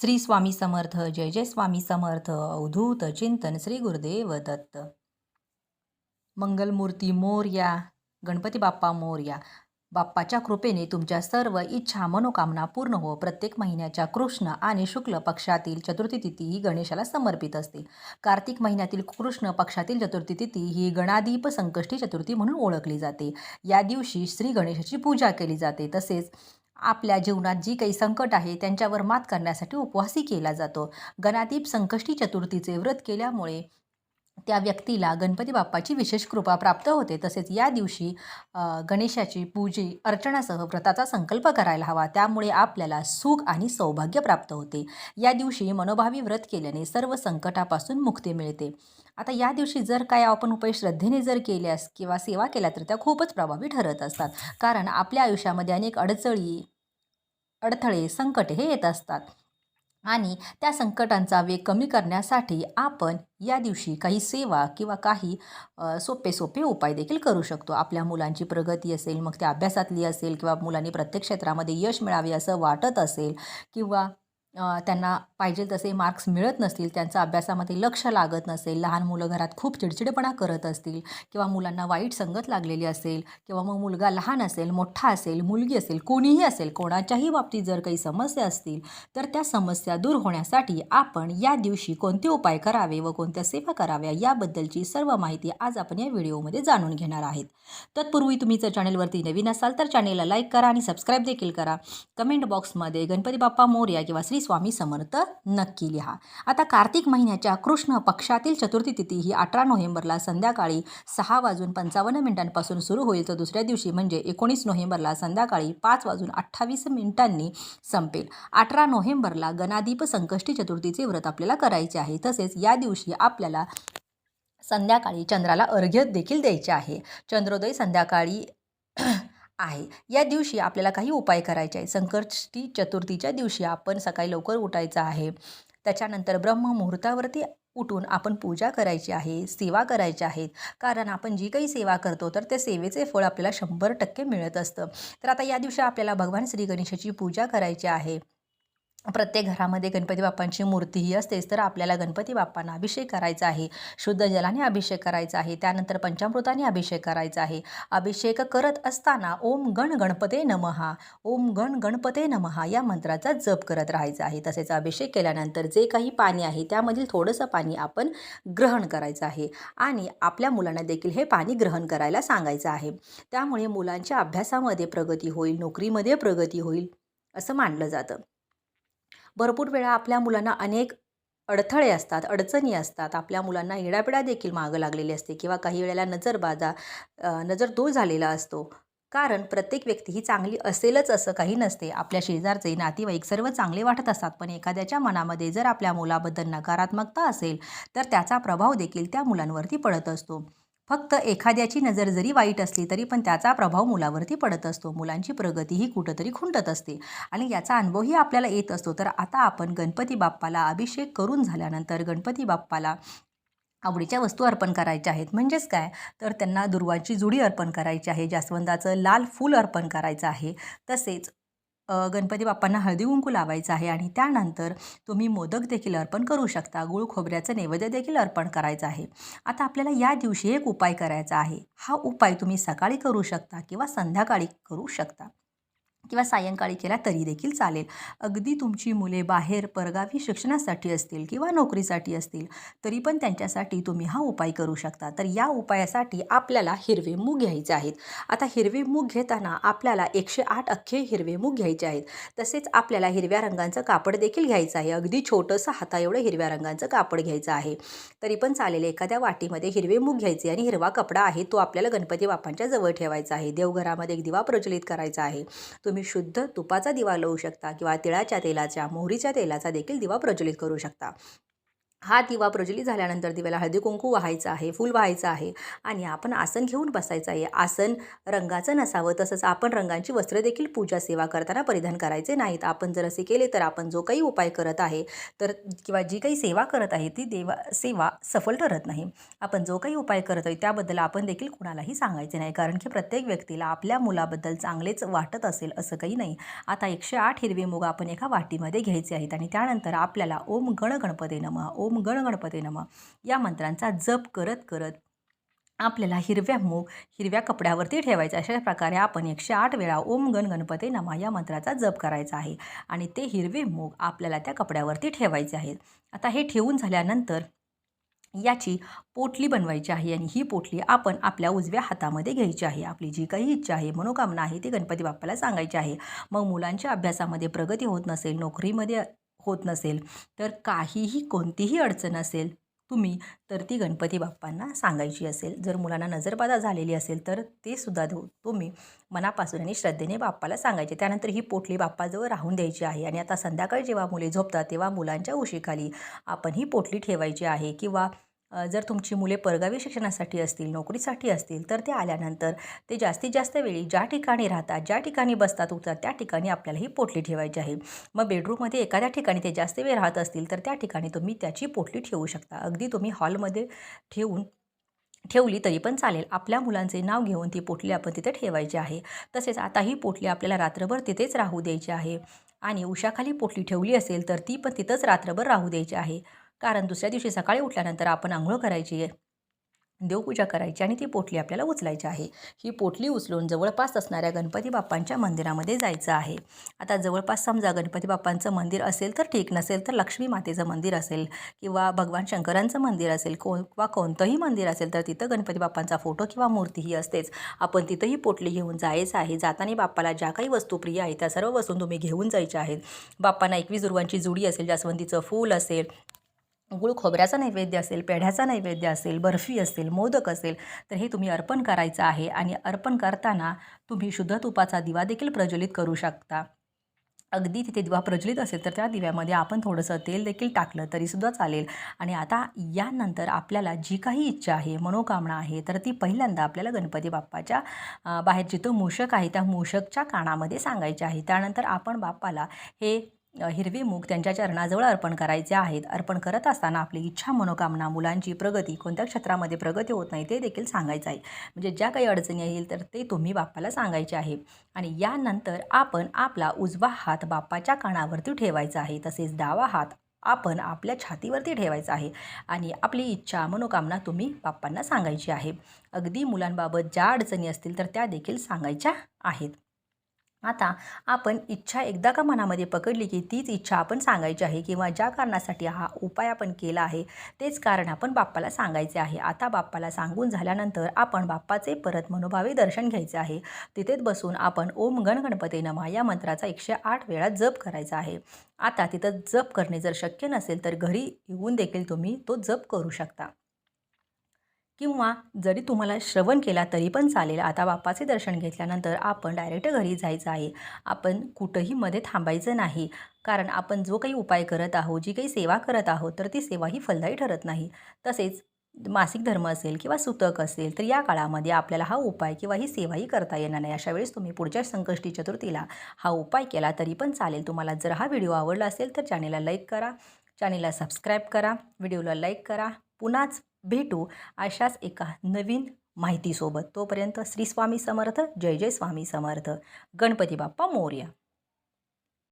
श्री स्वामी समर्थ जय जय स्वामी समर्थ अवधूत चिंतन श्री गुरुदेव दत्त. मंगलमूर्ती मोरया गणपती बाप्पा मोर्या बाप्पाच्या कृपेने तुमच्या सर्व इच्छा मनोकामना पूर्ण हो. प्रत्येक महिन्याच्या कृष्ण आणि शुक्ल पक्षातील चतुर्थी तिथी ही गणेशाला समर्पित असते. कार्तिक महिन्यातील कृष्ण पक्षातील चतुर्थी तिथी ही गणादीप संकष्टी चतुर्थी म्हणून ओळखली जाते. या दिवशी श्री गणेशाची पूजा केली जाते. तसेच आपल्या जीवनात जी काही संकट आहे त्यांच्यावर मात करण्यासाठी उपवासही केला जातो. गणादीप संकष्टी चतुर्थीचे व्रत केल्यामुळे त्या व्यक्तीला गणपती बाप्पाची विशेष कृपा प्राप्त होते. तसेच या दिवशी गणेशाची पूजे अर्चनासह व्रताचा संकल्प करायला हवा. त्यामुळे आपल्याला सुख आणि सौभाग्य प्राप्त होते. या दिवशी मनोभावी व्रत केल्याने सर्व संकटापासून मुक्ती मिळते. आता या दिवशी जर काय आपण उपाय श्रद्धेने जर केल्यास किंवा सेवा केल्या तर त्या खूपच प्रभावी ठरत असतात. कारण आपल्या आयुष्यामध्ये अनेक अडचणी अडथळे संकटे हे येत असतात. आणि त्या संकटांचा वेग कमी करण्यासाठी आपण या दिवशी काही सेवा किंवा काही सोपे सोपे उपाय देखील करू शकतो. आपल्या मुलांची प्रगती असेल मग त्या अभ्यासातली असेल किंवा मुलांनी प्रत्येक क्षेत्रामध्ये यश मिळावे असं वाटत असेल किंवा त्यांना पाहिजे तसे मार्क्स मिळत नसतील त्यांचा अभ्यासामध्ये लक्ष लागत नसेल लहान मुलं घरात खूप चिडचिडेपणा करत असतील किंवा मुलांना वाईट संगत लागलेली असेल किंवा मग मुलगा लहान असेल मोठा असेल मुलगी असेल कोणीही असेल कोणाच्याही बाबतीत जर काही समस्या असतील तर त्या समस्या दूर होण्यासाठी आपण या दिवशी कोणते उपाय करावे व कोणत्या सेवा कराव्या याबद्दलची सर्व माहिती आज आपण या व्हिडिओमध्ये जाणून घेणार आहेत. तत्पूर्वी तुम्ही जर चॅनेलवरती नवीन असाल तर चॅनेलला लाईक करा आणि सबस्क्राईब देखील करा. कमेंट बॉक्समध्ये गणपती बाप्पा मोर्या किंवा श्री स्वामी समर्थ नक्की लिहा. आता कार्तिक महिन्याच्या कृष्ण पक्षातील चतुर्थी तिथी ही अठरा नोव्हेंबरला संध्याकाळी सहा वाजून पंचावन्न मिनिटांपासून सुरू होईल. तर दुसऱ्या दिवशी म्हणजे एकोणीस नोव्हेंबरला संध्याकाळी पाच वाजून अठ्ठावीस मिनिटांनी संपेल. अठरा नोव्हेंबरला गणादीप संकष्टी चतुर्थीचे व्रत आपल्याला करायचे आहे. तसेच या दिवशी आपल्याला संध्याकाळी चंद्राला अर्घ्य देखील द्यायचे आहे. चंद्रोदय संध्याकाळी आहे. या दिवशी आपल्याला काही उपाय करायचे आहे संकष्टी चतुर्थीच्या दिवशी आपण सकाळी लवकर उठायचं आहे. त्याच्यानंतर ब्रह्म मुहूर्तावरती उठून आपण पूजा करायची आहे सेवा करायच्या आहेत कारण आपण जी काही सेवा करतो तर त्या सेवेचे फळ आपल्याला शंभर टक्के मिळत असतं. तर आता या दिवशी आपल्याला भगवान श्री गणेशाची पूजा करायची आहे. प्रत्येक घरामध्ये गणपती बाप्पांची मूर्ती ही असतेच तर आपल्याला गणपती बाप्पांना अभिषेक करायचा आहे. शुद्ध जलाने अभिषेक करायचा आहे. त्यानंतर पंचामृताने अभिषेक करायचा आहे. अभिषेक करत असताना ओम गण गणपते नमहा ओम गण गणपते नमहा या मंत्राचा जप करत राहायचा आहे. तसेच अभिषेक केल्यानंतर जे काही पाणी आहे त्यामधील थोडंसं पाणी आपण ग्रहण करायचं आहे. आणि आपल्या मुलांना देखील हे पाणी ग्रहण करायला सांगायचं आहे. त्यामुळे मुलांच्या अभ्यासामध्ये प्रगती होईल नोकरीमध्ये प्रगती होईल असं मानलं जातं. भरपूर वेळा आपल्या मुलांना अनेक अडथळे असतात अडचणी असतात. आपल्या मुलांना येडापिडा देखील मागं लागलेली असते किंवा काही वेळेला नजरबाजा नजर नजरदोष झालेला असतो. कारण प्रत्येक व्यक्ती ही चांगली असेलच असं काही नसते. आपल्या शेजारचे नातेवाईक सर्व चांगले वाटत असतात. पण एखाद्याच्या मनामध्ये जर आपल्या मुलाबद्दल नकारात्मकता असेल तर त्याचा प्रभाव देखील त्या मुलांवरती पडत असतो. फक्त एखाद्याची नजर जरी वाईट असली तरी पण त्याचा प्रभाव मुलावरती पडत असतो. मुलांची प्रगती ही कुठंतरी खुंटत असते. आणि याचा अनुभवही आपल्याला येत असतो. तर आता आपण गणपती बाप्पाला अभिषेक करून झाल्यानंतर गणपती बाप्पाला आवडीच्या वस्तू अर्पण करायच्या आहेत. म्हणजेच काय? तर त्यांना दुर्वांची जुडी अर्पण करायची आहे. जास्वंदाचं लाल फूल अर्पण करायचं आहे. तसेच गणपती बाप्पांना हळदी कुंकू लावायचं आहे आणि त्यानंतर तुम्ही मोदक देखील अर्पण करू शकता. गुळ खोबऱ्याचं नैवेद्य देखील अर्पण करायचं आहे. आता आपल्याला या दिवशी एक उपाय करायचा आहे. हा उपाय तुम्ही सकाळी करू शकता किंवा संध्याकाळी करू शकता. किंवा सायंकाळी केला तरी देखील चालेल. अगदी तुमची मुले बाहेर परगावी शिक्षणासाठी असतील किंवा नोकरीसाठी असतील तरी पण त्यांच्यासाठी तुम्ही हा उपाय करू शकता. तर या उपायासाठी आपल्याला हिरवे मूग घ्यायचे आहेत. आता हिरवे मूग घेताना आपल्याला एकशे आठ अख्खे हिरवे मूग घ्यायचे आहेत. तसेच आपल्याला हिरव्या रंगांचं कापड देखील घ्यायचं आहे. अगदी छोटंसं हाता एवढं हिरव्या रंगांचं कापड घ्यायचं आहे. तरी पण चालेल एखाद्या वाटीमध्ये हिरवे मूग घ्यायचे आणि हिरवा कपडा आहे तो आपल्याला गणपती बाप्पांच्या जवळ ठेवायचा आहे. देवघरामध्ये एक दिवा प्रज्वलित करायचा आहे. तुम्ही तुम्ही शुद्ध तुपाचा दिवा लावू शकता किंवा तिळाच्या तेलाच्या मोहरीच्या तेलाचा देखील दिवा प्रज्वलित करू शकता. हा दिवा प्रज्वलित झाल्यानंतर दिव्याला हळदी कुंकू व्हायचं आहे फूल व्हायचं आहे आणि आपण आसन घेऊन बसायचं आहे. आसन रंगाचं नसावं तसंच आपण रंगांची वस्त्र देखील पूजा सेवा करताना परिधान करायचे नाहीत. आपण जर असे केले तर आपण जो काही उपाय करत आहे तर किंवा जी काही सेवा करत आहे ती देवा सेवा सफल ठरत नाही. आपण जो काही उपाय करत आहे त्याबद्दल आपण देखील कुणालाही सांगायचे नाही. कारण की प्रत्येक व्यक्तीला आपल्या मुलाबद्दल चांगलेच वाटत असेल असं काही नाही. आता एकशे आठ हिरवे मुग आपण एका वाटीमध्ये घ्यायचे आहेत आणि त्यानंतर आपल्याला ओम गण गणपती नमः. ओम गण गणपती नम. या मंत्रांचा जप करत करत आपल्याला हिरव्या मूग हिरव्या कपड्यावरती ठेवायचं. अशा प्रकारे आपण एकशे आठ वेळा ओम गण गणपती नमा या मंत्राचा जप करायचा आहे. आणि ते हिरवे मूग आपल्याला त्या कपड्यावरती ठेवायचे आहेत. आता हे ठेवून झाल्यानंतर याची पोटली बनवायची आहे आणि ही पोटली आपण आपल्या उजव्या हातामध्ये घ्यायची आहे. आपली जी काही इच्छा आहे मनोकामना आहे ती गणपती बाप्पाला सांगायची आहे. मग मुलांच्या अभ्यासामध्ये प्रगती होत नसेल नोकरीमध्ये होत नसेल तर काहीही कोणतीही अडचण असेल तुम्ही तर ती गणपती बाप्पांना सांगायची असेल. जर मुलांना नजरबाधा झालेली असेल तर ते सुद्धा तुम्ही मनापासून आणि श्रद्धेने बाप्पाला सांगायचे. त्यानंतर ही पोटली बाप्पाजवळ राहून द्यायची आहे आणि आता संध्याकाळी जेव्हा मुले झोपतात तेव्हा मुलांच्या उशीखाली आपण ही पोटली ठेवायची आहे किंवा जर तुमची मुले परगावी शिक्षणासाठी असतील नोकरीसाठी असतील तर ते आल्यानंतर ते जास्तीत जास्त वेळी ज्या ठिकाणी राहतात ज्या ठिकाणी बसतात उठतात त्या ठिकाणी आपल्याला ही पोटली ठेवायची आहे. मग बेडरूममध्ये एखाद्या ठिकाणी ते जास्त वेळ राहत असतील तर त्या ठिकाणी तुम्ही त्याची पोटली ठेवू शकता. अगदी तुम्ही हॉलमध्ये ठेवून ठेवली तरी पण चालेल. आपल्या मुलांचे नाव घेऊन ती पोटली आपण तिथे ठेवायची आहे. तसेच आता ही पोटली आपल्याला रात्रभर तिथेच राहू द्यायची आहे. आणि उशाखाली पोटली ठेवली असेल तर ती पण तिथंच रात्रभर राहू द्यायची आहे. कारण दुसऱ्या दिवशी सकाळी उठल्यानंतर आपण आंघोळ करायची आहे देवपूजा करायची आणि ती पोटली आपल्याला उचलायची आहे. ही पोटली उचलून जवळपास असणाऱ्या गणपती बाप्पांच्या मंदिरामध्ये जायचं आहे. आता जवळपास समजा गणपती बाप्पांचं मंदिर असेल तर ठीक नसेल तर लक्ष्मी मातेचं मंदिर असेल किंवा भगवान शंकरांचं मंदिर असेल को किंवा कोणतंही मंदिर असेल तर तिथं गणपती बाप्पांचा फोटो किंवा मूर्तीही असतेच. आपण तिथंही पोटली घेऊन जायचं आहे. जाताना बाप्पाला ज्या काही वस्तू प्रिय आहे त्या सर्व वस्तू तुम्ही घेऊन जायच्या आहेत. बाप्पांना एकवीस दुर्वांची जुडी असेल जास्वंदीचं फूल असेल गुळ खोबऱ्याचा नैवेद्य असेल पेढ्याचा नैवेद्य असेल बर्फी असेल मोदक असेल तर हे तुम्ही अर्पण करायचं आहे आणि अर्पण करताना तुम्ही शुद्ध तुपाचा दिवा देखील प्रज्वलित करू शकता. अगदी तिथे दिवा प्रज्वलित असेल तर त्या दिव्यामध्ये आपण थोडंसं तेल देखील टाकलं तरीसुद्धा चालेल. आणि आता यानंतर आपल्याला जी काही इच्छा आहे मनोकामना आहे तर ती पहिल्यांदा आपल्याला गणपती बाप्पाच्या बाहेर जिथं मूषक आहे त्या मूषकच्या कानामध्ये सांगायचे आहे. त्यानंतर आपण बाप्पाला हे हिरवी मूग त्यांच्या चरणाजवळ अर्पण करायचे आहेत. अर्पण करत असताना आपली इच्छा मनोकामना मुलांची प्रगती कोणत्या क्षेत्रामध्ये प्रगती होत नाही ते देखील सांगायचं आहे. म्हणजे ज्या काही अडचणी येईल तर ते तुम्ही बाप्पाला सांगायचे आहे. आणि यानंतर आपण आपला उजवा हात बाप्पाच्या कानावरती ठेवायचा आहे. तसेच डावा हात आपण आपल्या छातीवरती ठेवायचा आहे. आणि आपली इच्छा मनोकामना तुम्ही बाप्पांना सांगायची आहे. अगदी मुलांबाबत ज्या अडचणी असतील तर त्या देखील सांगायच्या आहेत. आता आपण इच्छा एकदा का मनामध्ये पकडली की तीच इच्छा आपण सांगायची आहे किंवा ज्या कारणासाठी हा उपाय आपण केला आहे तेच कारण आपण बाप्पाला सांगायचे आहे. आता बाप्पाला सांगून झाल्यानंतर आपण बाप्पाचे परत मनोभावे दर्शन घ्यायचे आहे. तिथेच बसून आपण ओम गण गणपती नमा या मंत्राचा एकशे आठ वेळा जप करायचा आहे. आता तिथं जप करणे जर शक्य नसेल तर घरी येऊन देखील तुम्ही तो जप करू शकता. किंवा जरी तुम्हाला श्रवण केला तरी पण चालेल. आता बाप्पाचे दर्शन घेतल्यानंतर आपण डायरेक्ट घरी जायचं आहे. आपण कुठंही मध्ये थांबायचं नाही. कारण आपण जो काही उपाय करत आहोत जी काही सेवा करत आहोत तर ती सेवा ही फलदायी ठरत नाही. तसेच मासिक धर्म असेल किंवा सुतक असेल तर या काळामध्ये आपल्याला हा उपाय किंवा ही सेवाही करता येणार नाही. अशा वेळेस तुम्ही पुढच्या संकष्टी चतुर्थीला हा उपाय केला तरी पण चालेल. तुम्हाला जर हा व्हिडिओ आवडला असेल तर चॅनेलला लाईक करा. चॅनेलला सबस्क्राईब करा. व्हिडिओला लाईक करा. पुन्हाच भेटू अशाच एका नवीन माहितीसोबत. तोपर्यंत श्री स्वामी समर्थ जय जय स्वामी समर्थ. गणपती बाप्पा मोर्या.